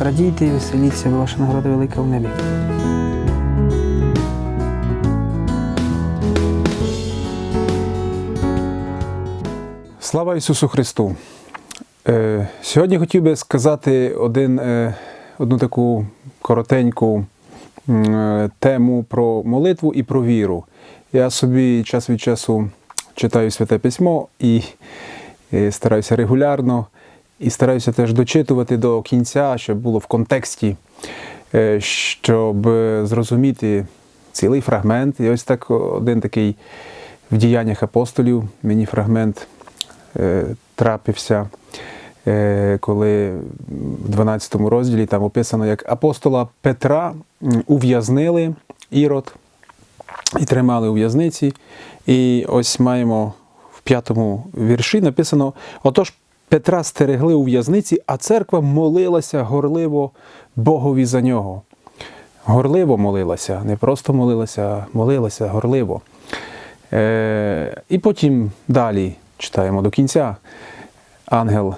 радійте і веселіться, бо ваша нагорода велика в небі. Слава Ісусу Христу! Е, Сьогодні хотів би сказати один, е, одну таку коротеньку е, тему про молитву і про віру. Я собі час від часу читаю Святе Письмо і стараюся регулярно, і стараюся теж дочитувати до кінця, щоб було в контексті, е, щоб е, зрозуміти цілий фрагмент. І ось так один такий в діяннях апостолів мені фрагмент е, трапився, коли в 12 розділі там описано, як апостола Петра ув'язнили Ірод і тримали у в'язниці. І ось маємо в п'ятому вірші написано: отож. Петра стерегли у в'язниці, а церква молилася горливо Богові за нього. Горливо молилася, не просто молилася, а молилася горливо. Е, і потім далі читаємо до кінця. Ангел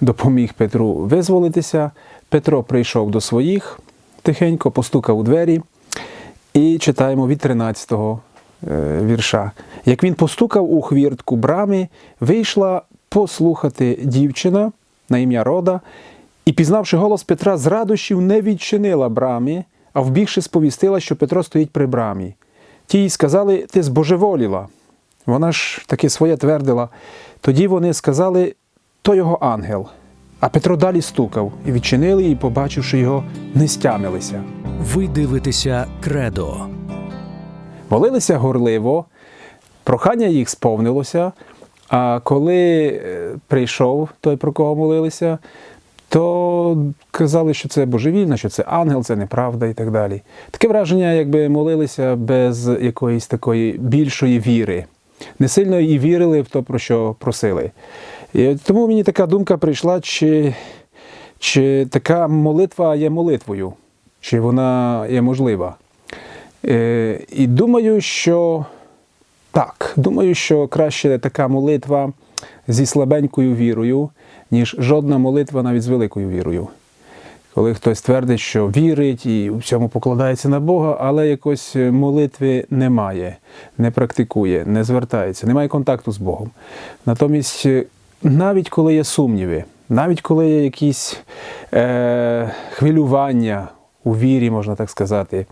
допоміг Петру визволитися. Петро прийшов до своїх, тихенько постукав у двері. І читаємо від 13-го е, вірша. Як він постукав у хвіртку брами, вийшла послухати дівчина на ім'я Рода, і, пізнавши голос Петра, з радощів не відчинила брами, а вбігши сповістила, що Петро стоїть при брамі. Ті їй сказали, ти збожеволіла. Вона ж таки своє твердила. Тоді вони сказали, то його ангел. А Петро далі стукав, і відчинили, і, побачивши його, не стямилися. Ви дивитеся Кредо. Молилися горливо, прохання їх сповнилося. А коли е, прийшов той, про кого молилися, то казали, що це божевільно, що це ангел, це неправда і так далі. Таке враження, якби молилися без якоїсь такої більшої віри. Не сильно і вірили в те, про що просили. І тому мені така думка прийшла, чи, чи така молитва є молитвою, чи вона є можлива. Е, і думаю, що так, думаю, що краще така молитва зі слабенькою вірою, ніж жодна молитва навіть з великою вірою. Коли хтось твердить, що вірить і у всьому покладається на Бога, але якось молитви немає, не практикує, не звертається, немає контакту з Богом. Натомість, навіть коли є сумніви, навіть коли є якісь е, хвилювання у вірі, можна так сказати,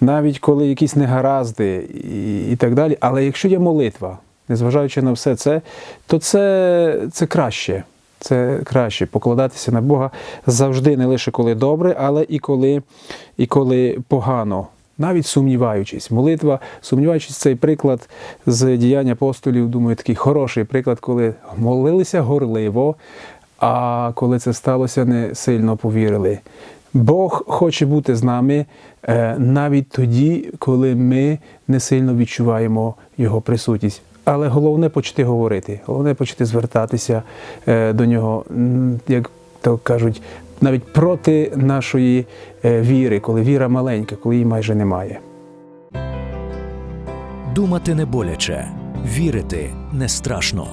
навіть коли якісь негаразди і, і так далі, але якщо є молитва, незважаючи на все це, то це, це краще. Це краще покладатися на Бога завжди, не лише коли добре, але і коли, і коли погано, навіть сумніваючись. Молитва, сумніваючись, цей приклад з діянь апостолів, думаю, такий хороший приклад, коли молилися горливо, а коли це сталося, не сильно повірили. Бог хоче бути з нами е, навіть тоді, коли ми не сильно відчуваємо Його присутність. Але головне почати говорити, головне почати звертатися е, до нього, як то кажуть, навіть проти нашої е, віри, коли віра маленька, коли її майже немає. Думати не боляче, вірити не страшно.